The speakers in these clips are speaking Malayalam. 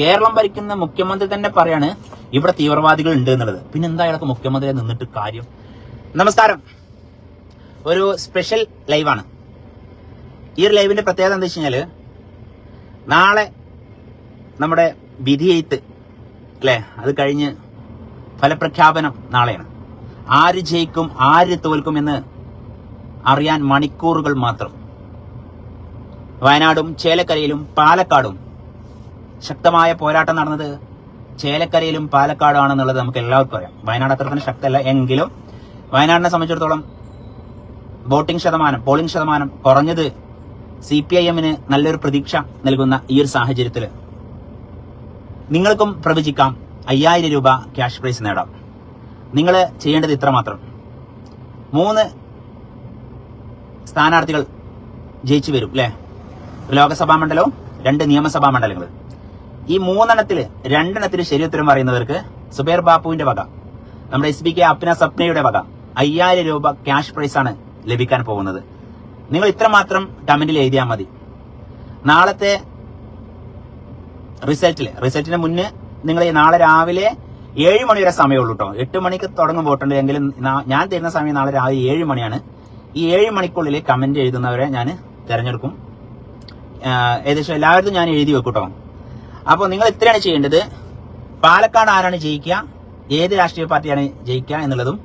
കേരളം ഭരിക്കുന്ന മുഖ്യമന്ത്രി തന്നെ പറയാണ് ഇവിടെ തീവ്രവാദികൾ ഉണ്ട് എന്നുള്ളത്. പിന്നെ എന്താ അയാൾക്ക് മുഖ്യമന്ത്രിയെ നിന്നിട്ട് കാര്യം? നമസ്കാരം. ഒരു സ്പെഷ്യൽ ലൈവാണ് ഈ ഒരു ലൈവിന്റെ പ്രത്യേകത എന്താ വെച്ച് കഴിഞ്ഞാൽ നാളെ നമ്മുടെ വിധി എയ്ത്ത് അല്ലേ? അത് കഴിഞ്ഞ് ഫലപ്രഖ്യാപനം നാളെയാണ്. ആര് ജയിക്കും ആര് തോൽക്കും എന്ന് അറിയാൻ മണിക്കൂറുകൾ മാത്രം. വയനാടും ചേലക്കരയിലും പാലക്കാടും ശക്തമായ പോരാട്ടം നടന്നത് ചേലക്കരയിലും പാലക്കാടുമാണെന്നുള്ളത് നമുക്ക് എല്ലാവർക്കും അറിയാം. വയനാട് അത്ര തന്നെ ശക്തമല്ല എങ്കിലും വയനാടിനെ സംബന്ധിച്ചിടത്തോളം വോട്ടിംഗ് ശതമാനം പോളിംഗ് ശതമാനം കുറഞ്ഞത് സി പി ഐ എമ്മിന് നല്ലൊരു പ്രതീക്ഷ നൽകുന്ന ഈ ഒരു സാഹചര്യത്തിൽ നിങ്ങൾക്കും പ്രവചിക്കാം. അയ്യായിരം രൂപ ക്യാഷ് പ്രൈസ് നേടാം. നിങ്ങൾ ചെയ്യേണ്ടത് ഇത്ര മാത്രം മൂന്ന് സ്ഥാനാർത്ഥികൾ ജയിച്ചു വരും അല്ലേ? ലോകസഭാ മണ്ഡലവും രണ്ട് നിയമസഭാ മണ്ഡലങ്ങൾ ഈ മൂന്നെണ്ണത്തിൽ രണ്ടെണ്ണത്തിൽ ശരിയുത്തരം പറയുന്നവർക്ക് സുബേർ ബാപ്പുവിന്റെ വക നമ്മുടെ എസ് ബി കെ അപ്ന സപ്നയുടെ വക അയ്യായിരം രൂപ ക്യാഷ് പ്രൈസ് ആണ് ലഭിക്കാൻ പോകുന്നത്. നിങ്ങൾ ഇത്ര മാത്രം കമന്റിൽ എഴുതിയാൽ മതി. നാളത്തെ റിസൾട്ടിൽ റിസൾട്ടിന് മുന്നേ നിങ്ങൾ നാളെ രാവിലെ ഏഴ് മണി വരെ സമയമുള്ളൂ കേട്ടോ എട്ട് മണിക്ക് തുടങ്ങും വോട്ടുണ്ട് എങ്കിലും ഞാൻ തരുന്ന സമയം നാളെ രാവിലെ ഏഴ് മണിയാണ്. ഈ ഏഴ് മണിക്കുള്ളിൽ കമന്റ് എഴുതുന്നവരെ ഞാൻ തിരഞ്ഞെടുക്കും. ഏകദേശം എല്ലാവരും ഞാൻ എഴുതി വെക്കൂട്ടോ. കേട്ടോ അപ്പോൾ നിങ്ങൾ ഇത്രയാണ് ചെയ്യേണ്ടത്. പാലക്കാട് ആരാണ് ജയിക്കുക? ഏത് രാഷ്ട്രീയ പാർട്ടിയാണ് ജയിക്കുക എന്നുള്ളതും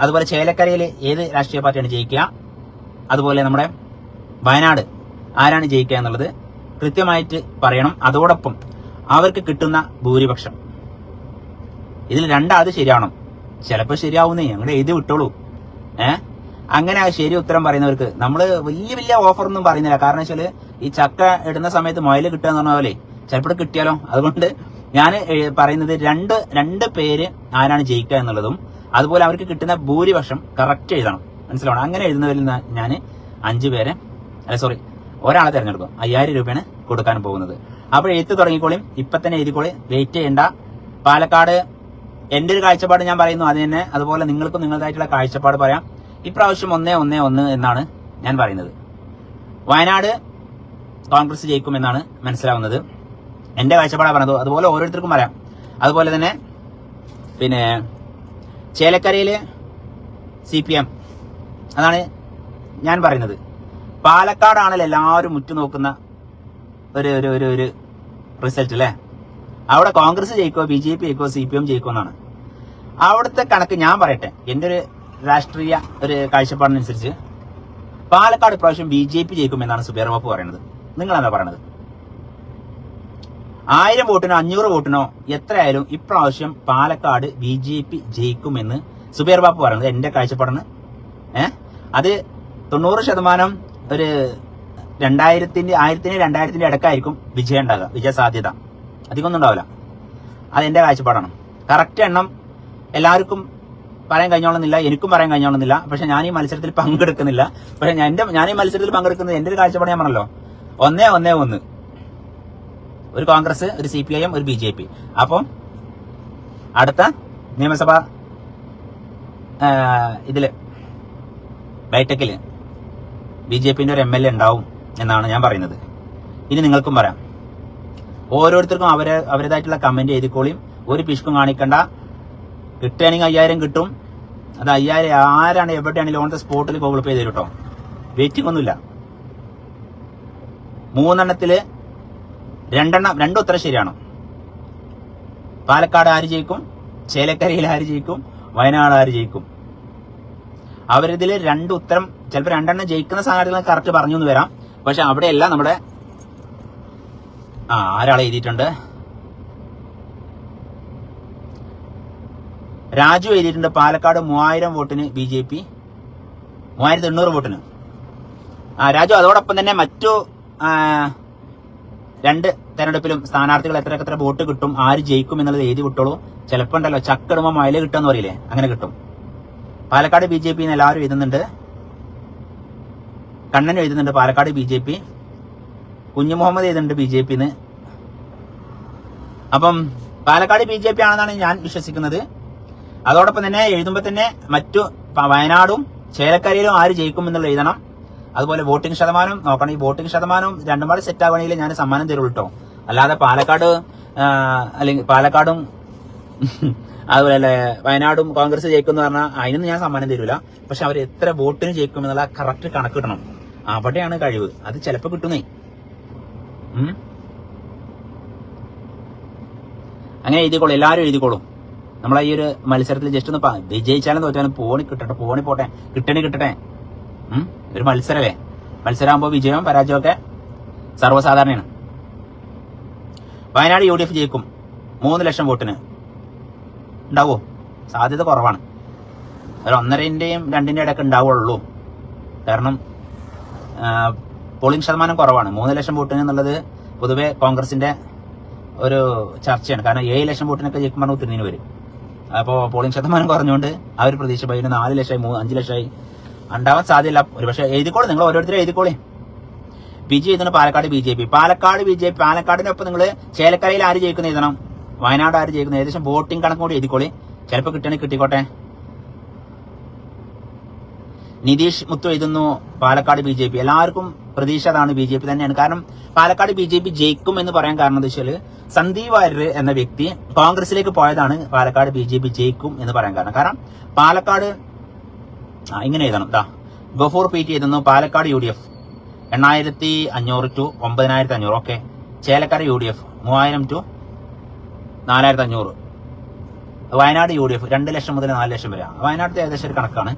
അതുപോലെ ചേലക്കരയിൽ ഏത് രാഷ്ട്രീയ പാർട്ടിയാണ് ജയിക്കുക അതുപോലെ നമ്മുടെ വയനാട് ആരാണ് ജയിക്കുക എന്നുള്ളത് കൃത്യമായിട്ട് പറയണം. അതോടൊപ്പം അവർക്ക് കിട്ടുന്ന ഭൂരിപക്ഷം. ഇതിൽ രണ്ടാമത് ശരിയാവണം. ചിലപ്പോൾ ശരിയാവുന്നേ ഞങ്ങൾ എഴുതി വിട്ടോളൂ. ഏഹ് അങ്ങനെ ശരി ഉത്തരം പറയുന്നവർക്ക് നമ്മൾ വലിയ വലിയ ഓഫർ ഒന്നും പറയുന്നില്ല. കാരണം വെച്ചാൽ ഈ ചക്ക ഇടുന്ന സമയത്ത് മൊയൽ കിട്ടുക എന്ന് പറഞ്ഞ പോലെ ചിലപ്പോൾ കിട്ടിയാലോ? അതുകൊണ്ട് ഞാൻ പറയുന്നത് രണ്ട് രണ്ട് പേര് ആരാണ് ജയിക്കുക എന്നുള്ളതും അതുപോലെ അവർക്ക് കിട്ടുന്ന ഭൂരിപക്ഷം കറക്റ്റ് എഴുതണം. മനസ്സിലാവണം? അങ്ങനെ എഴുതുന്നവരിൽ ഞാൻ അഞ്ചു പേരെ അല്ല സോറി ഒരാളെ തിരഞ്ഞെടുക്കും. അയ്യായിരം രൂപയാണ് കൊടുക്കാൻ പോകുന്നത്. അപ്പോൾ എഴുത്ത് തുടങ്ങിക്കോളിയും ഇപ്പം തന്നെ എഴുതിക്കോളി. വെയിറ്റ് ചെയ്യേണ്ട. പാലക്കാട് എന്റെ ഒരു കാഴ്ചപ്പാട് ഞാൻ പറയുന്നു. അത് തന്നെ. അതുപോലെ നിങ്ങൾക്കും നിങ്ങളുടേതായിട്ടുള്ള കാഴ്ചപ്പാട് പറയാം. ഇപ്രാവശ്യം ഒന്നേ ഒന്നേ ഒന്ന് എന്നാണ് ഞാൻ പറയുന്നത്. വയനാട് കോൺഗ്രസ് ജയിക്കുമെന്നാണ് മനസ്സിലാവുന്നത്. എന്റെ കാഴ്ചപ്പാടാണ് പറഞ്ഞത്. അതുപോലെ ഓരോരുത്തർക്കും പറയാം. അതുപോലെ തന്നെ പിന്നെ ചേലക്കരയിൽ സി പി എം അതാണ് ഞാൻ പറയുന്നത്. പാലക്കാടാണല്ലോ എല്ലാവരും ഉറ്റുനോക്കുന്ന ഒരു ഒരു ഒരു ഒരു റിസൾട്ട് അല്ലേ? അവിടെ കോൺഗ്രസ് ജയിക്കോ ബി ജെ പി ജയിക്കോ സി പി എം ജയിക്കോ എന്നാണ്. അവിടുത്തെ കണക്ക് ഞാൻ പറയട്ടെ. എന്റെ ഒരു രാഷ്ട്രീയ ഒരു കാഴ്ചപ്പാടിനനുസരിച്ച് പാലക്കാട് ഇപ്രാവശ്യം ബി ജെ പി ജയിക്കുമെന്നാണ് സുബേർ ബാബു പറയുന്നത്. നിങ്ങളെന്താ പറയണത്? ആയിരം വോട്ടിനോ അഞ്ഞൂറ് വോട്ടിനോ എത്രയായാലും ഇപ്രാവശ്യം പാലക്കാട് ബി ജെ പി ജയിക്കുമെന്ന് സുബേർ ബാബു പറയുന്നത് എന്റെ കാഴ്ചപ്പാടാണ്. ഏഹ് അത് തൊണ്ണൂറ് ശതമാനം ഒരു രണ്ടായിരത്തിന്റെ ആയിരത്തിന് രണ്ടായിരത്തിന്റെ ഇടക്കായിരിക്കും വിജയം ഉണ്ടാകുക വിജയ സാധ്യത അധികമൊന്നും ഉണ്ടാവില്ല. അത് എന്റെ കാഴ്ചപ്പാടാണ്. കറക്റ്റ് എണ്ണം എല്ലാവർക്കും പറയാൻ കഴിഞ്ഞോളുന്നില്ല എനിക്കും പറയാൻ കഴിഞ്ഞോളുന്നില്ല പക്ഷെ ഞാൻ ഈ മത്സരത്തിൽ പങ്കെടുക്കുന്നില്ല. പക്ഷെ എന്റെ ഞാൻ ഈ മത്സരത്തിൽ പങ്കെടുക്കുന്നത് എന്റെ ഒരു കാഴ്ചപ്പാട് ഞാൻ പറഞ്ഞല്ലോ. ഒന്നേ ഒന്നേ ഒന്ന്. ഒരു കോൺഗ്രസ് ഒരു സി ഒരു ബി ജെ പി. അപ്പം അടുത്ത നിയമസഭ ഇതിൽ ബൈടെക്കിൽ ബി ജെ പിന്റെ ഒരു എം എൽ എ ഉണ്ടാവും എന്നാണ് ഞാൻ പറയുന്നത്. ഇനി നിങ്ങൾക്കും പറയാം. ഓരോരുത്തർക്കും അവരെ അവരുടേതായിട്ടുള്ള കമന്റ് എഴുതിക്കോളിയും. ഒരു പിഷ്കും കാണിക്കണ്ട. കിട്ടുകയാണെങ്കിൽ അയ്യായിരം കിട്ടും. അത് അയ്യായിരം ആരാണ് എവിടെയാണെങ്കിലും ഓൺ ദ സ്പോട്ടിൽ ഗൂഗിൾ പേ ചെയ്ത് കേട്ടോ വെയിറ്റിംഗ് ഒന്നുമില്ല. മൂന്നെണ്ണത്തിൽ രണ്ടെണ്ണം രണ്ടും ഉത്തരം ശരിയാണ്? പാലക്കാട് ആര് ജയിക്കും? ചേലക്കരയിൽ ആര് ജയിക്കും? വയനാട് ആര് ജയിക്കും? അവരിതിൽ രണ്ട് ഉത്തരം ചിലപ്പോൾ രണ്ടെണ്ണം ജയിക്കുന്ന സ്ഥാനാർത്ഥികൾ കറക്റ്റ് പറഞ്ഞു എന്ന് വരാം. പക്ഷെ അവിടെയല്ല നമ്മുടെ ആ ആരാൾ എഴുതിയിട്ടുണ്ട്? രാജു എഴുതിയിട്ടുണ്ട് പാലക്കാട് മൂവായിരം വോട്ടിന് ബി ജെ പി മൂവായിരത്തി എണ്ണൂറ് വോട്ടിന്. ആ രാജു അതോടൊപ്പം തന്നെ മറ്റു രണ്ട് തെരഞ്ഞെടുപ്പിലും സ്ഥാനാർത്ഥികൾ എത്ര എത്ര വോട്ട് കിട്ടും ആര് ജയിക്കും എന്നുള്ളത് എഴുതി വിട്ടോളൂ. ചിലപ്പോൾ ഉണ്ടല്ലോ ചക്കടുമ്പോൾ മയിൽ കിട്ടുമെന്ന് പറയില്ലേ? അങ്ങനെ കിട്ടും. പാലക്കാട് ബി ജെ പി എല്ലാവരും എഴുതുന്നുണ്ട്. കണ്ണൻ എഴുതുന്നുണ്ട് പാലക്കാട് ബി ജെ പി. കുഞ്ഞു മുഹമ്മദ് എഴുതുന്നുണ്ട് ബി ജെ പിന്ന് അപ്പം പാലക്കാട് ബി ജെ പി ആണെന്നാണ് ഞാൻ വിശ്വസിക്കുന്നത്. അതോടൊപ്പം തന്നെ എഴുതുമ്പോൾ തന്നെ മറ്റു വയനാടും ചേലക്കരയിലും ആര് ജയിക്കും എന്നുള്ള എഴുതണം. അതുപോലെ വോട്ടിംഗ് ശതമാനം നോക്കണം ഈ വോട്ടിംഗ് ശതമാനം രണ്ടും സെറ്റ് ആവണമെങ്കിൽ ഞാൻ സമ്മാനം തരുള്ളൂ കേട്ടോ അല്ലാതെ പാലക്കാട് അല്ലെങ്കിൽ പാലക്കാടും അതുപോലെ വയനാടും കോൺഗ്രസ് ജയിക്കും എന്ന് പറഞ്ഞാൽ അതിനൊന്നും ഞാൻ സമ്മാനം തരില്ല പക്ഷെ അവർ എത്ര വോട്ടിന് ജയിക്കും എന്നുള്ള കറക്റ്റ് കണക്ക് കിട്ടണം അവിടെയാണ് കഴിവ്. അത് ചിലപ്പോൾ കിട്ടുന്നേ. അങ്ങനെ എഴുതിക്കോളും എല്ലാവരും എഴുതിക്കോളും. നമ്മളെ ഈ ഒരു മത്സരത്തിൽ ജസ്റ്റ് ഒന്ന് വിജയിച്ചാലും തോറ്റാലും പോണി കിട്ടട്ടെ പോണി പോട്ടെ. കിട്ടണി കിട്ടട്ടെ. ഒരു മത്സരമേ മത്സരമാകുമ്പോൾ വിജയവും പരാജയമൊക്കെ സർവസാധാരണയാണ്. വയനാട് യു ഡി എഫ് ജയിക്കും. മൂന്ന് ലക്ഷം വോട്ടിന്. ഉണ്ടാവോ? സാധ്യത കുറവാണ്. ഒരു ഒന്നരന്റെയും രണ്ടിന്റെയും ഇടയ്ക്ക് ഉണ്ടാവുള്ളൂ. കാരണം പോളിംഗ് ശതമാനം കുറവാണ്. മൂന്ന് ലക്ഷം വോട്ടിന് എന്നുള്ളത് പൊതുവെ കോൺഗ്രസിന്റെ ഒരു ചർച്ചയാണ്. കാരണം ഏഴ് ലക്ഷം വോട്ടിനൊക്കെ ജയിക്കും പറഞ്ഞ് ഉത്തരവിന് വരും. അപ്പോൾ പോളിംഗ് ശതമാനം കുറഞ്ഞുകൊണ്ട് ആ ഒരു പ്രതീക്ഷ പോയി നാല് ലക്ഷമായി മൂന്ന് അഞ്ച് ലക്ഷമായി ഉണ്ടാവാൻ സാധ്യല്ല. ഒരു പക്ഷേ എഴുതിക്കോളൂ നിങ്ങൾ ഓരോരുത്തരും എഴുതിക്കോളേ. ബി ജെ എഴുതണം Palakkad B J P. Palakkad B J P. പാലക്കാടിനൊപ്പം നിങ്ങൾ ചേലക്കരയിൽ ആര് ജയിക്കുന്ന എഴുതണം? വയനാട് ആര് ജയിക്കുന്ന? ഏകദേശം വോട്ടിംഗ് കണക്ക് കൂടി എഴുതിക്കോളി. ചിലപ്പോൾ കിട്ടണേ കിട്ടിക്കോട്ടെ. നിതീഷ് മുത്തു എഴുതുന്നു പാലക്കാട് ബി ജെ പി. എല്ലാവർക്കും പ്രതീക്ഷ അതാണ് ബി ജെ പി തന്നെയാണ്. കാരണം പാലക്കാട് ബി ജെ പി ജയിക്കും എന്ന് പറയാൻ കാരണം എന്താ വെച്ചാൽ സന്ദീപ് വാര്യർ എന്ന വ്യക്തി കോൺഗ്രസിലേക്ക് പോയതാണ് പാലക്കാട് ബി ജെ പി ജയിക്കും എന്ന് പറയാൻ കാരണം. കാരണം പാലക്കാട് ആ ഇങ്ങനെ എഴുതണം. ദാ ഗഫൂർ പി ടി എഴുതുന്നു. പാലക്കാട് യു ഡി എഫ് എണ്ണായിരത്തി അഞ്ഞൂറ് ടു ഒമ്പതിനായിരത്തി അഞ്ഞൂറ്. Okay Chelakkara U D F മൂവായിരം ടു നാലായിരത്തി അഞ്ഞൂറ്. വയനാട് യു ഡി എഫ് രണ്ട് ലക്ഷം മുതൽ നാല് ലക്ഷം വരെ വയനാട്ടിൽ ഏകദേശം ഒരു കണക്കാണ്.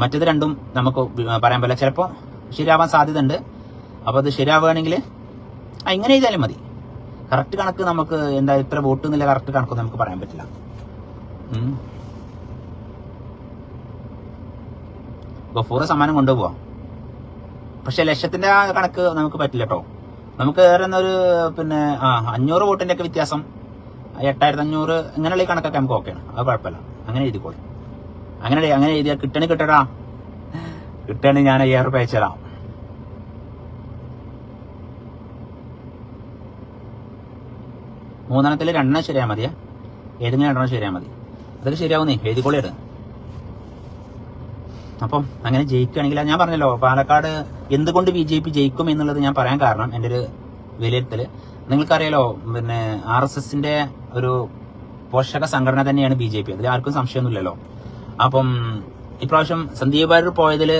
മറ്റത് രണ്ടും നമുക്ക് പറയാൻ പറ്റില്ല. ചിലപ്പോൾ ശരിയാവാൻ സാധ്യത ഉണ്ട് അപ്പോൾ അത് ശരിയാവുകയാണെങ്കിൽ ആ ഇങ്ങനെ ചെയ്താലും മതി. കറക്റ്റ് കണക്ക് നമുക്ക് എന്താ ഇത്ര വോട്ട് എന്നുള്ള കറക്റ്റ് കണക്കൊന്നും നമുക്ക് പറയാൻ പറ്റില്ല. ഗഫൂറ് സമ്മാനം കൊണ്ടുപോവാം. പക്ഷെ ലക്ഷത്തിന്റെ ആ കണക്ക് നമുക്ക് പറ്റില്ല കേട്ടോ നമുക്ക് ഒരു പിന്നെ ആ അഞ്ഞൂറ് വോട്ടിന്റെ ഒക്കെ വ്യത്യാസം എട്ടായിരത്തി അഞ്ഞൂറ് അങ്ങനെയുള്ള ഈ കണക്കൊക്കെ നമുക്ക് ഓക്കെയാണ് അത് കുഴപ്പമില്ല. അങ്ങനെ എഴുതിക്കോളി അങ്ങനെ അങ്ങനെ എഴുതിയാൽ കിട്ടണി കിട്ടടാ. കിട്ടണി ഞാൻ അയ്യായിരം റുപ്യ അയച്ചുതരാം. മൂന്നെണ്ണത്തിൽ രണ്ടെണ്ണം ശരിയാ മതിയാ. ഏതെങ്കിലും രണ്ടെണ്ണം ശരിയാ മതി. അതൊക്കെ ശരിയാവുന്നേ. എഴുതിക്കോളിയിട്ട് അപ്പം അങ്ങനെ ജയിക്കുകയാണെങ്കിൽ ഞാൻ പറഞ്ഞല്ലോ പാലക്കാട് എന്തുകൊണ്ട് ബി ജെ പി ജയിക്കും എന്നുള്ളത് ഞാൻ പറയാൻ കാരണം എന്റെ ഒരു വിലയിരുത്തൽ നിങ്ങൾക്കറിയാലോ പിന്നെ ആർ എസ് എസിന്റെ ഒരു പോഷക സംഘടന തന്നെയാണ് ബി ജെ പി. അതിൽ ആർക്കും സംശയമൊന്നുമില്ലല്ലോ. അപ്പം ഇപ്രാവശ്യം സന്ദീപ് വാര്യർ പോയതിൽ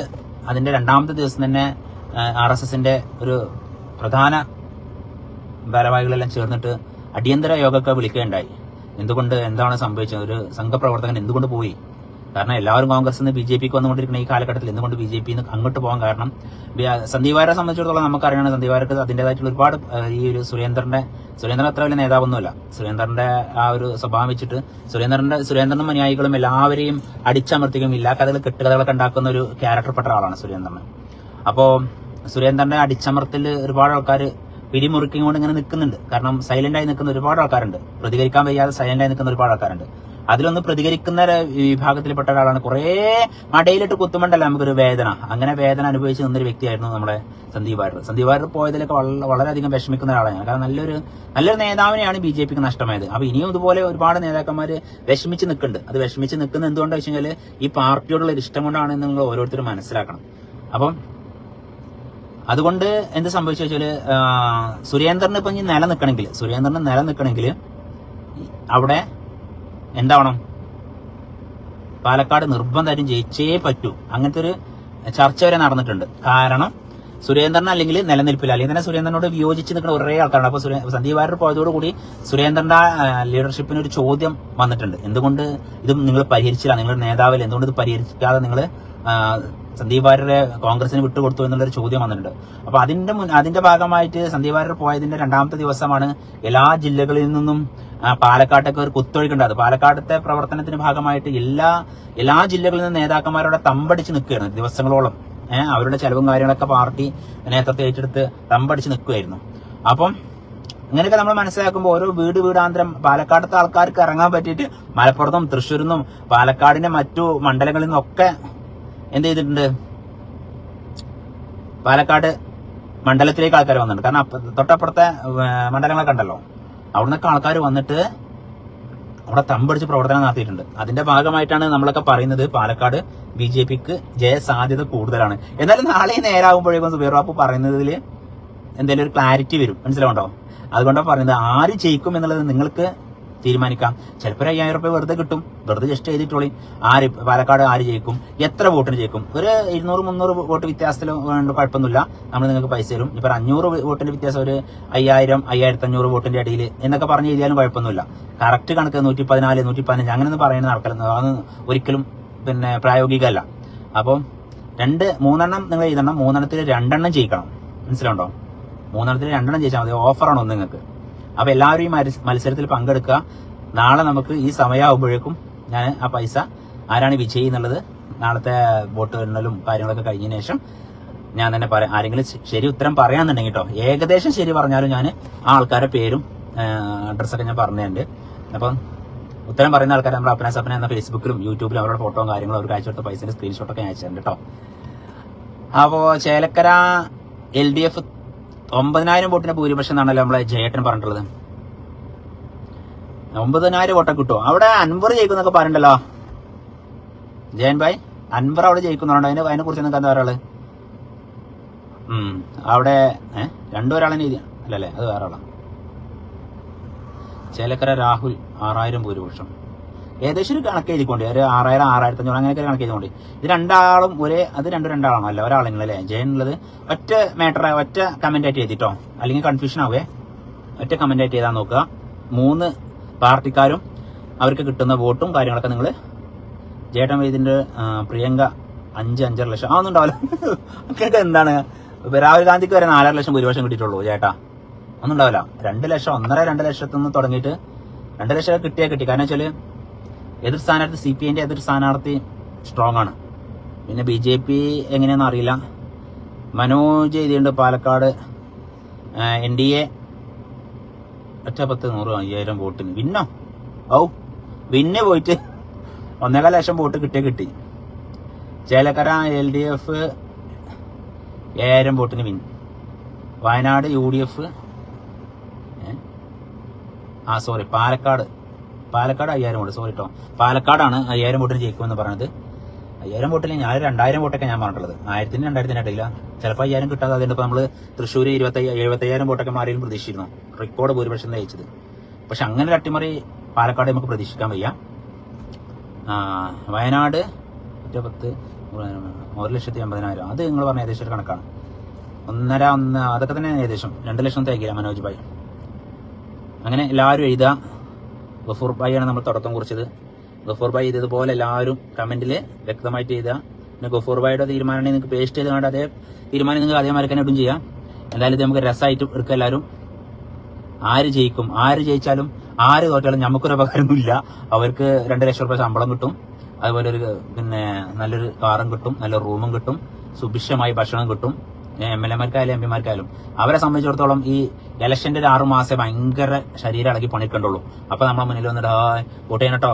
അതിന്റെ രണ്ടാമത്തെ ദിവസം തന്നെ ആർ എസ് എസിന്റെ ഒരു പ്രധാന ഭാരവാഹികളെല്ലാം ചേർന്നിട്ട് അടിയന്തര യോഗമൊക്കെ വിളിക്കുകയുണ്ടായി. എന്തുകൊണ്ട് എന്താണ് സംഭവിച്ചത്? ഒരു സംഘപ്രവർത്തകൻ എന്തുകൊണ്ട് പോയി? കാരണം എല്ലാവരും കോൺഗ്രസ് നിന്ന് ബി ജെ പിക്ക് വന്നുകൊണ്ടിരിക്കുന്ന ഈ കാലഘട്ടത്തിൽ എന്തുകൊണ്ട് ബി ജെ പി അങ്ങോട്ട് പോകാൻ കാരണം സന്ദീപാരെ സംബന്ധിച്ചിടത്തോളം നമുക്കറിയണം സന്ദീപാരക്ക് അതിന്റെതായിട്ടുള്ള ഒരുപാട് ഈ ഒരു സുരേന്ദ്രന്റെ സുരേന്ദ്രൻ അത്ര വലിയ നേതാവൊന്നുമല്ല. സുരേന്ദ്രന്റെ ആ ഒരു സ്വഭാവം വെച്ചിട്ട് സുരേന്ദ്രന്റെ സുരേന്ദ്രനും അനുയായികളും എല്ലാവരെയും അടിച്ചമർത്തിക്കും ഇല്ലാ കഥകൾ കെട്ടുകഥകളൊക്കെ ഉണ്ടാക്കുന്ന ഒരു ക്യാരക്ടർപ്പെട്ട ആളാണ് സുരേന്ദ്രൻ. അപ്പോ സുരേന്ദ്രന്റെ അടിച്ചമർത്തിൽ ഒരുപാട് ആൾക്കാർ പിരിമുറുക്കിയും കൊണ്ട് ഇങ്ങനെ നിൽക്കുന്നുണ്ട്. കാരണം സൈലന്റ് ആയി നിൽക്കുന്ന ഒരുപാട് ആൾക്കാരുണ്ട്. പ്രതികരിക്കാൻ വയ്യാതെ സൈലന്റ് ആയി നിൽക്കുന്ന ഒരുപാട് ആൾക്കാരുണ്ട്. അതിലൊന്ന് പ്രതികരിക്കുന്ന വിഭാഗത്തിൽപ്പെട്ട ഒരാളാണ്. കുറേ മടയിലിട്ട് കുത്തുമുണ്ടല്ലോ നമുക്കൊരു വേദന. അങ്ങനെ വേദന അനുഭവിച്ച് നിന്നൊരു വ്യക്തിയായിരുന്നു നമ്മുടെ സന്ദീപ് വാര്യർ. സന്ദീപ് വാര്യർ പോയതിലൊക്കെ വളരെയധികം വിഷമിക്കുന്ന ഒരാളാണ്. കാരണം നല്ലൊരു നല്ലൊരു നേതാവിനെയാണ് ബി ജെ പിക്ക് നഷ്ടമായത്. അപ്പൊ ഇനിയും ഇതുപോലെ ഒരുപാട് നേതാക്കന്മാർ വിഷമിച്ച് നിൽക്കുന്നുണ്ട്. അത് വിഷമിച്ച് നിൽക്കുന്ന എന്തുകൊണ്ടാണെന്ന് വെച്ച് കഴിഞ്ഞാൽ ഈ പാർട്ടിയോടുള്ള ഒരു ഇഷ്ടം കൊണ്ടാണ് നിങ്ങൾ ഓരോരുത്തരും മനസ്സിലാക്കണം. അപ്പം അതുകൊണ്ട് എന്ത് സംഭവിച്ചു വെച്ചാൽ സുരേന്ദ്രന് ഇപ്പൊ ഇനി നിലനിൽക്കണമെങ്കിൽ സുരേന്ദ്രന് നിലനിൽക്കണമെങ്കിൽ അവിടെ എന്താവണം? പാലക്കാട് നിർബന്ധമായിട്ടും ജയിച്ചേ പറ്റൂ. അങ്ങനത്തെ ഒരു ചർച്ച വരെ നടന്നിട്ടുണ്ട്. കാരണം സുരേന്ദ്രൻ അല്ലെങ്കിൽ നിലനിൽപ്പില്ല. അല്ലെങ്കിൽ തന്നെ സുരേന്ദ്രനോട് വിയോജിച്ച് നിൽക്കുന്ന കുറേ ആൾക്കാരുണ്ട്. അപ്പൊ സുരേ- സന്ദീപ് വാര്യർ പോയതോടുകൂടി സുരേന്ദ്രന്റെ ലീഡർഷിപ്പിന് ഒരു ചോദ്യം വന്നിട്ടുണ്ട്. എന്തുകൊണ്ട് ഇത് നിങ്ങൾ പരിഹരിച്ചില്ല? നിങ്ങളുടെ നേതാവിൽ എന്തുകൊണ്ട് ഇത് പരിഹരിക്കാതെ നിങ്ങൾ സന്ദീപ് വാര്യരെ കോൺഗ്രസിന് വിട്ടുകൊടുത്തു എന്നുള്ളൊരു ചോദ്യം വന്നിട്ടുണ്ട്. അപ്പൊ അതിന്റെ അതിന്റെ ഭാഗമായിട്ട് സന്ദീപ് വാര്യർ പോയതിന്റെ രണ്ടാമത്തെ ദിവസമാണ് എല്ലാ ജില്ലകളിൽ നിന്നും പാലക്കാട്ടൊക്കെ ഒരു കുത്തൊഴുക്കുണ്ടായത് പാലക്കാടത്തെ പ്രവർത്തനത്തിന്റെ ഭാഗമായിട്ട് എല്ലാ എല്ലാ ജില്ലകളിൽ നിന്നും നേതാക്കന്മാരോടെ തമ്പടിച്ച് നിൽക്കുകയാണ് ദിവസങ്ങളോളം അവരുടെ ചെലവും കാര്യങ്ങളൊക്കെ പാർട്ടി നേതൃത്വം ഏറ്റെടുത്ത് തമ്പടിച്ച് നിൽക്കുകയായിരുന്നു. അപ്പം ഇങ്ങനെയൊക്കെ നമ്മൾ മനസ്സിലാക്കുമ്പോൾ ഓരോ വീട് വീടാന്തരം പാലക്കാടത്തെ ആൾക്കാർക്ക് ഇറങ്ങാൻ പറ്റിയിട്ട് മലപ്പുറത്തും തൃശ്ശൂരിൽ നിന്നും പാലക്കാടിന്റെ മറ്റു മണ്ഡലങ്ങളിൽ നിന്നൊക്കെ എന്ത് ചെയ്തിട്ടുണ്ട്? പാലക്കാട് മണ്ഡലത്തിലേക്ക് ആൾക്കാർ വന്നിട്ടുണ്ട്. കാരണം തൊട്ടപ്പുറത്തെ മണ്ഡലങ്ങളൊക്കെ ഉണ്ടല്ലോ. അവിടുന്നൊക്കെ ആൾക്കാർ വന്നിട്ട് അവിടെ തമ്പടിച്ച് പ്രവർത്തനം നടത്തിയിട്ടുണ്ട്. അതിന്റെ ഭാഗമായിട്ടാണ് നമ്മളൊക്കെ പറയുന്നത് പാലക്കാട് ബി ജെ പിക്ക് ജയസാധ്യത കൂടുതലാണ്. എന്നാലും നാളെ നേരാകുമ്പോഴേക്കും ബാബു പറയുന്നതിൽ എന്തെങ്കിലും ഒരു ക്ലാരിറ്റി വരും. മനസ്സിലാവുണ്ടോ അതുകൊണ്ടാണ് പറയുന്നത് ആര് ജയിക്കും എന്നുള്ളത് നിങ്ങൾക്ക് തീരുമാനിക്കാം. ചിലപ്പോൾ ഒരു അയ്യായിരം റുപ്യ വെറുതെ കിട്ടും. വെറുതെ ജസ്റ്റ് ചെയ്തിട്ടോളി ആര് പാലക്കാട് ആര് ജയിക്കും? എത്ര വോട്ടിന് ജയിക്കും? ഒരു ഇരുന്നൂറ് മുന്നൂറ് വോട്ട് വ്യത്യാസത്തിൽ കുഴപ്പമൊന്നുമില്ല. നമ്മൾ നിങ്ങൾക്ക് പൈസ തരും. ഇപ്പൊ അഞ്ഞൂറ് വോട്ടിന്റെ വ്യത്യാസം ഒരു അയ്യായിരം അയ്യായിരത്തി അഞ്ഞൂറ് വോട്ടിന്റെ ഇടയിൽ എന്നൊക്കെ പറഞ്ഞു ചെയ്താലും കുഴപ്പമൊന്നുമില്ല. കറക്റ്റ് കണക്ക് നൂറ്റി പതിനാല് നൂറ്റി പതിനഞ്ച് അങ്ങനെയൊന്നും പറയുന്ന നടക്കരുത് അത് ഒരിക്കലും പിന്നെ പ്രായോഗികമല്ല. അപ്പം രണ്ട് മൂന്നെണ്ണം നിങ്ങൾ എഴുതണം. മൂന്നെണ്ണത്തിൽ രണ്ടെണ്ണം ജയിക്കണം. മനസ്സിലുണ്ടോ മൂന്നെണ്ണത്തിൽ രണ്ടെണ്ണം ജയിച്ചാൽ മതി. ഓഫറാണ് ഒന്ന് നിങ്ങൾക്ക്. അപ്പൊ എല്ലാവരും ഈ മത്സരത്തിൽ പങ്കെടുക്കുക. നാളെ നമുക്ക് ഈ സമയമാകുമ്പോഴേക്കും ഞാൻ ആ പൈസ ആരാണ് വിജയി എന്നുള്ളത് നാളത്തെ വോട്ട് എണ്ണലും കാര്യങ്ങളൊക്കെ കഴിഞ്ഞതിന് ശേഷം ഞാൻ തന്നെ പറയാം. ആരെങ്കിലും ശരി ഉത്തരം പറയാന്നുണ്ടെങ്കിൽ കേട്ടോ ഏകദേശം ശരി പറഞ്ഞാലും ഞാൻ ആ ആൾക്കാരുടെ പേരും അഡ്രസ്സൊക്കെ ഞാൻ പറഞ്ഞിട്ടുണ്ട് അപ്പം ഉത്തരം പറയുന്ന ആൾക്കാർ നമ്മുടെ അപ്പന സപ്പന എന്ന ഫേസ്ബുക്കിലും യൂട്യൂബിലും അവരുടെ ഫോട്ടോയും കാര്യങ്ങളും അവർക്ക് അയച്ചു കൊടുത്ത പൈസയുടെ സ്ക്രീൻഷോട്ടൊക്കെ ഞാൻ അയച്ചിട്ടുണ്ട് കേട്ടോ അപ്പോൾ ചേലക്കര എൽ ഡി എഫ് ഒമ്പതിനായിരം വോട്ടിന് ഭൂരിപക്ഷം എന്നാണല്ലോ നമ്മളെ ജയേട്ടൻ പറഞ്ഞിട്ടുള്ളത്. ഒമ്പതിനായിരം വോട്ടൊക്കെ കിട്ടുമോ അവിടെ അൻവർ ജയിക്കുന്നൊക്കെ പറഞ്ഞിട്ടല്ലോ ജയൻ ഭായ് അൻവർ അവിടെ ജയിക്കുന്നുണ്ടോ? അതിനെ അതിനെ കുറിച്ച് നിങ്ങൾക്ക് എന്താ പറയുക അവിടെ ഏഹ് രണ്ടുപേരാളെ അല്ലല്ലേ അത് വേറെ ആളാണ് ചേലക്കര രാഹുൽ ആറായിരം ഭൂരിപക്ഷം. ഏകദേശം ഒരു കണക്ക് എഴുതിക്കൊണ്ട് ഒരു ആറായിരം ആറായിരത്തി അഞ്ഞൂറ് അങ്ങനെയൊക്കെ കണക്ക് എഴുതിക്കൊണ്ട്. ഇത് രണ്ടാളും ഒരേ അത് രണ്ടും രണ്ടാളാണോ? അല്ല ഒരാളെങ്കിലും അല്ലേ? ജയൻ ഉള്ളത്. ഒറ്റ മാറ്റർ ഒറ്റ കമന്റ് ആയിട്ട് എഴുതിട്ടോ? അല്ലെങ്കിൽ കൺഫ്യൂഷൻ ആവേ. ഒറ്റ കമന്റ് ആയിട്ട് എഴുതാൻ നോക്കുക. മൂന്ന് പാർട്ടിക്കാരും അവർക്ക് കിട്ടുന്ന വോട്ടും കാര്യങ്ങളൊക്കെ നിങ്ങൾ ജേട്ടൻ വൈദ്യന്റെ പ്രിയങ്ക അഞ്ച് അഞ്ചര ലക്ഷം. ആ ഒന്നും ഉണ്ടാവില്ല. എന്താണ്? രാഹുൽ ഗാന്ധിക്ക് വരെ നാലര ലക്ഷം ഭൂരിപക്ഷം കിട്ടിയിട്ടുള്ളൂ ചേട്ടാ ഒന്നും ഉണ്ടാവില്ല. രണ്ട് ലക്ഷം ഒന്നര രണ്ട് ലക്ഷത്തിൽ നിന്ന് തുടങ്ങിയിട്ട് രണ്ട് ലക്ഷം കിട്ടിയാൽ കിട്ടി. കാരണം വെച്ചാൽ എതിർ സ്ഥാനാർത്ഥി സി പി ഐന്റെ എതിർ സ്ഥാനാർത്ഥി സ്ട്രോങ് ആണ്. പിന്നെ ബി ജെ പി എങ്ങനെയാണെന്ന് അറിയില്ല. മനോജ് എഴുതിയുണ്ട് പാലക്കാട്. എൻ ഡി എ ഒറ്റ പത്ത് നൂറ് അയ്യായിരം വോട്ടിന്. വിന്നോ? ഔ വിന്നെ പോയിട്ട് ഒന്നേകാൽ ലക്ഷം വോട്ട് കിട്ടിയ കിട്ടി. ചേലക്കര എൽ ഡി എഫ് ഏഴായിരം വോട്ടിന് win. Wayanad U D F ആ സോറി പാലക്കാട്. പാലക്കാട് അയ്യായിരം വോട്ട്. സോറി കേട്ടോ പാലക്കാടാണ് അയ്യായിരം വോട്ടിന് ജയിക്കുമെന്ന് പറഞ്ഞത്. അയ്യായിരം വോട്ടിൽ ഞാൻ രണ്ടായിരം വോട്ടൊക്കെ ഞാൻ പറഞ്ഞിട്ടുള്ളത്. ആയിരത്തിന് രണ്ടായിരത്തിന് ഇടയില്ല ചിലപ്പോൾ അയ്യായിരം കിട്ടാതെ അതിന്റെ ഇപ്പോൾ നമ്മൾ തൃശ്ശൂർ ഇരുപത്തി എഴുപത്തയ്യായിരം വോട്ടൊക്കെ മാറിയും പ്രതീക്ഷിച്ചിരുന്നു. റെക്കോർഡ് ഭൂരിപക്ഷം ജയിച്ചത് പക്ഷെ അങ്ങനെ ഒരു അട്ടിമറി പാലക്കാട് നമുക്ക് പ്രതീക്ഷിക്കാൻ വയ്യ. വയനാട് പത്ത് ഒരു ലക്ഷത്തി അമ്പതിനായിരം. അത് നിങ്ങൾ പറഞ്ഞ ഏകദേശം ഒരു കണക്കാണ്. ഒന്നര ഒന്ന് അതൊക്കെ തന്നെ ഏകദേശം. രണ്ട് ലക്ഷം തേക്കില്ല മനോജ് ഭായി. അങ്ങനെ എല്ലാവരും എഴുതുക ഗഫൂർ ഭായിയാണ് നമ്മൾ തുടക്കം കുറിച്ചത്. ഗഫൂർ ഭായി ഇതുപോലെ എല്ലാവരും കമന്റിൽ വ്യക്തമായിട്ട് എഴുതുക. പിന്നെ ഗഫൂർ ഭായിയുടെ തീരുമാനം നിങ്ങൾക്ക് പേസ്റ്റ് ചെയ്ത് കണ്ട് അതേ തീരുമാനം നിങ്ങൾക്ക് അതേമാതിരി തന്നെ ഇടും ചെയ്യാം. എന്തായാലും ഇത് നമുക്ക് രസമായിട്ട് എടുക്കുക എല്ലാവരും. ആര് ജയിക്കും? ആര് ജയിച്ചാലും ആര് തോറ്റാലും നമുക്കൊരു ഉപകാരമൊന്നുമില്ല അവർക്ക് രണ്ട് ലക്ഷം രൂപ ശമ്പളം കിട്ടും. അതുപോലെ ഒരു പിന്നെ നല്ലൊരു കാറും കിട്ടും നല്ല റൂമും കിട്ടും. സുഭിക്ഷമായി ഭക്ഷണം കിട്ടും. എം എൽ എമാർക്കായാലും എം പിമാർക്കായാലും. അവരെ സംബന്ധിച്ചിടത്തോളം ഈ ഇലക്ഷന്റെ ഒരു ആറുമാസം ഭയങ്കര ശരീരം ഇളകി പണിക്കണ്ടുള്ളൂ അപ്പൊ നമ്മളെ മുന്നിൽ വന്നിട്ട് വോട്ട് ചെയ്യണട്ടോ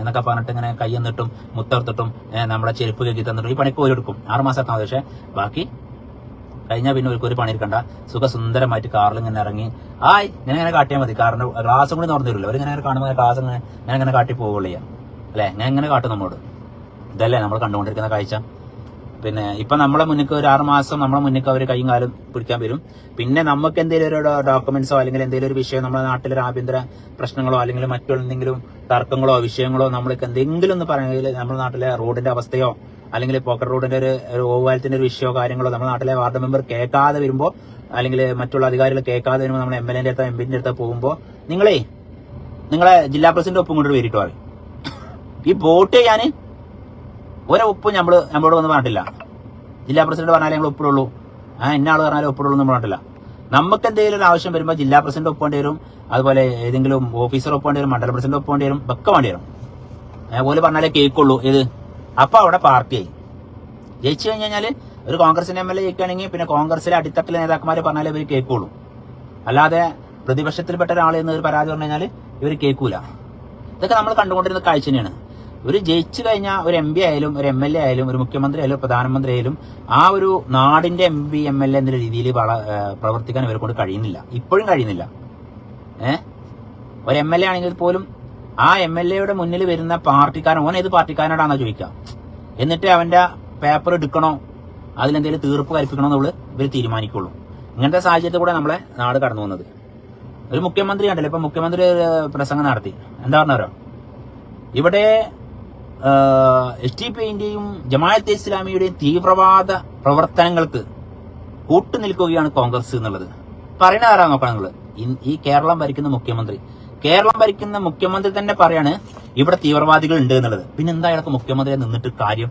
എന്നൊക്കെ പറഞ്ഞിട്ട് ഇങ്ങനെ കയ്യെന്നിട്ടും മുത്തെടുത്തിട്ടും മുത്തർത്തിട്ടും നമ്മളെ ചെരുപ്പ് കെക്കി തന്നിട്ടും ഈ പണിക്ക് പോയി എടുക്കും ആറുമാസം മതി. പക്ഷെ ബാക്കി കഴിഞ്ഞാൽ പിന്നെ ഒരു പണി എടുക്കണ്ട. സുഖസുന്ദരമായിട്ട് കാറിൽ ഇങ്ങനെ ഇറങ്ങി ആയ് ഇങ്ങനെ ഇങ്ങനെ കാട്ടിയാൽ മതി. കാറിന്റെ ഗ്ലാസും കൂടി തുറന്നു തരില്ല. അവരിങ്ങനെ കാണുമ്പോൾ ഗ്ലാസ് ഇങ്ങനെ ഇങ്ങനെ ഇങ്ങനെ കാട്ടി പോവുകയുള്ളൂ അല്ലേ? ഇങ്ങനെ ഇങ്ങനെ കാട്ടും നമ്മോട് ഇതല്ലേ നമ്മൾ കണ്ടുകൊണ്ടിരിക്കുന്ന കാഴ്ച. പിന്നെ ഇപ്പൊ നമ്മളെ മുന്നിക്ക് ഒരു ആറ് മാസം നമ്മളെ മുന്നിക്ക് അവർ കൈയും കാലും പിടിക്കാൻ വരും. പിന്നെ നമുക്ക് എന്തെങ്കിലും ഒരു ഡോക്യുമെന്റ്സോ അല്ലെങ്കിൽ എന്തെങ്കിലും ഒരു വിഷയം നമ്മുടെ നാട്ടിലെ ആഭ്യന്തര പ്രശ്നങ്ങളോ അല്ലെങ്കിൽ മറ്റെന്തെങ്കിലും തർക്കങ്ങളോ വിഷയങ്ങളോ നമ്മൾക്ക് എന്തെങ്കിലും ഒന്ന് പറയെങ്കിൽ നമ്മുടെ നാട്ടിലെ റോഡിന്റെ അവസ്ഥയോ അല്ലെങ്കിൽ പോക്കറ്റ് റോഡിന്റെ ഒരു ഓവാലത്തിന്റെ ഒരു വിഷയമോ കാര്യങ്ങളോ നമ്മുടെ നാട്ടിലെ വാർഡ് മെമ്പർ കേൾക്കാതെ വരുമ്പോൾ അല്ലെങ്കിൽ മറ്റുള്ള അധികാരികൾ കേൾക്കാതെ വരുമ്പോൾ നമ്മൾ എം എൽ എന്റെ അടുത്ത് എം പിന്റെ അടുത്ത് പോകുമ്പോൾ നിങ്ങളെ നിങ്ങളെ ജില്ലാ പ്രസിഡന്റ് ഒപ്പം കൊണ്ടൊരു പറയും ഈ വോട്ട് ചെയ്യാന് ഒരേ ഉപ്പ് നമ്മൾ നമ്മളോട് വന്ന് പറഞ്ഞിട്ടില്ല. ജില്ലാ പ്രസിഡന്റ് പറഞ്ഞാലേ ഞങ്ങൾ ഒപ്പിടുള്ളൂ. ആ ഇന്ന പറഞ്ഞാലും ഒപ്പിടുള്ളൂ എന്ന് പറഞ്ഞിട്ടില്ല. നമുക്ക് എന്തെങ്കിലും ഒരു ആവശ്യം വരുമ്പോൾ ജില്ലാ പ്രസിഡന്റ് ഒപ്പേണ്ടി വരും അതുപോലെ ഏതെങ്കിലും ഓഫീസർ ഒപ്പേണ്ടി വരും മണ്ഡല പ്രസിഡന്റ് ഒപ്പേണ്ടി വരും ഒക്കെ വേണ്ടി വരും അതുപോലെ പറഞ്ഞാലേ കേൾക്കുള്ളൂ. ഇത് അപ്പൊ അവിടെ പാർട്ടി ആയി. ജയിച്ചു കഴിഞ്ഞാൽ ഒരു കോൺഗ്രസിന്റെ എം എൽ എ ജയിക്കുകയാണെങ്കിൽ പിന്നെ കോൺഗ്രസിലെ അടിത്തട്ടിലെ നേതാക്കന്മാർ പറഞ്ഞാലേ ഇവർ കേൾക്കുള്ളൂ. അല്ലാതെ പ്രതിപക്ഷത്തിൽപ്പെട്ട ഒരാൾ എന്ന് ഒരു പരാതി പറഞ്ഞു കഴിഞ്ഞാൽ ഇവർ കേൾക്കൂല. ഇതൊക്കെ നമ്മൾ കണ്ടുകൊണ്ടിരുന്ന കാഴ്ച തന്നെയാണ്. ഒരു ജയിച്ചു കഴിഞ്ഞാൽ ഒരു എം പി ആയാലും ഒരു എം എൽ എ ആയാലും ഒരു മുഖ്യമന്ത്രി ആയാലും പ്രധാനമന്ത്രി ആയാലും ആ ഒരു നാടിന്റെ M P M L A എന്ന രീതിയിൽ പ്രവർത്തിക്കാൻ ഇവരെ കൊണ്ട് കഴിയുന്നില്ല. ഇപ്പോഴും കഴിയുന്നില്ല. ഏഹ് ഒരു എം എൽ എ ആണെങ്കിൽ പോലും ആ എം എൽ എയുടെ മുന്നിൽ വരുന്ന പാർട്ടിക്കാരൻ ഓൻ ഏത് പാർട്ടിക്കാരനോടാണോ ചോദിക്കുക എന്നിട്ട് അവന്റെ പേപ്പർ എടുക്കണോ? അതിലെന്തെങ്കിലും തീർപ്പ് കൽപ്പിക്കണോ എന്ന് ഇവർ തീരുമാനിക്കുള്ളൂ. ഇങ്ങനത്തെ സാഹചര്യത്തിൽ കൂടെ നമ്മളെ നാട് കടന്നു വന്നത് ഒരു മുഖ്യമന്ത്രി കണ്ടല്ലോ ഇപ്പൊ മുഖ്യമന്ത്രി പ്രസംഗം നടത്തി. എന്താ പറഞ്ഞവരോ ഇവിടെ എസ് ടി പിന്റെയും ജമാഅത്തെ ഇസ്ലാമിയുടെയും തീവ്രവാദ പ്രവർത്തനങ്ങൾക്ക് കൂട്ടുനിൽക്കുകയാണ് കോൺഗ്രസ് എന്നുള്ളത്. പറയുന്ന ആരാ നോക്കണം നിങ്ങൾ ഈ കേരളം ഭരിക്കുന്ന മുഖ്യമന്ത്രി. കേരളം ഭരിക്കുന്ന മുഖ്യമന്ത്രി തന്നെ പറയാണ് ഇവിടെ തീവ്രവാദികൾ ഉണ്ട് എന്നുള്ളത്. പിന്നെ എന്താ ഇടയ്ക്ക് മുഖ്യമന്ത്രിയെ നിന്നിട്ട് കാര്യം?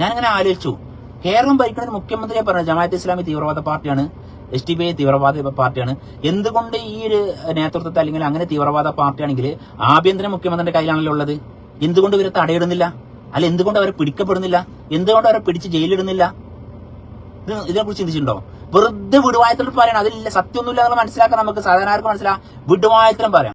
ഞാനിങ്ങനെ ആലോചിച്ചു. കേരളം ഭരിക്കുന്ന മുഖ്യമന്ത്രിയെ പറഞ്ഞു ജമാഅത്തെ ഇസ്ലാമി തീവ്രവാദ പാർട്ടിയാണ് എസ് ടി ബി ഐ തീവ്രവാദ പാർട്ടിയാണ്. എന്തുകൊണ്ട് ഈ ഒരു നേതൃത്വത്തെ അല്ലെങ്കിൽ അങ്ങനെ തീവ്രവാദ പാർട്ടിയാണെങ്കിൽ ആഭ്യന്തര മുഖ്യമന്ത്രിയുടെ കയ്യിലാണല്ലോ ഉള്ളത്? എന്തുകൊണ്ട് ഇവരെ തടയിടുന്നില്ല? അല്ല എന്തുകൊണ്ട് അവരെ പിടിക്കപ്പെടുന്നില്ല? എന്തുകൊണ്ട് അവരെ പിടിച്ച് ജയിലിടുന്നില്ല? ഇത് ഇതിനെക്കുറിച്ച് ചിന്തിച്ചിട്ടുണ്ടോ? വെറുതെ വിടുവായത്തിലും പറയണം അതില്ല സത്യമൊന്നുമില്ല എന്ന് മനസ്സിലാക്കാൻ നമുക്ക് സാധാരണ മനസ്സിലാക്കാം വിടുവായത്തിലും പറയാം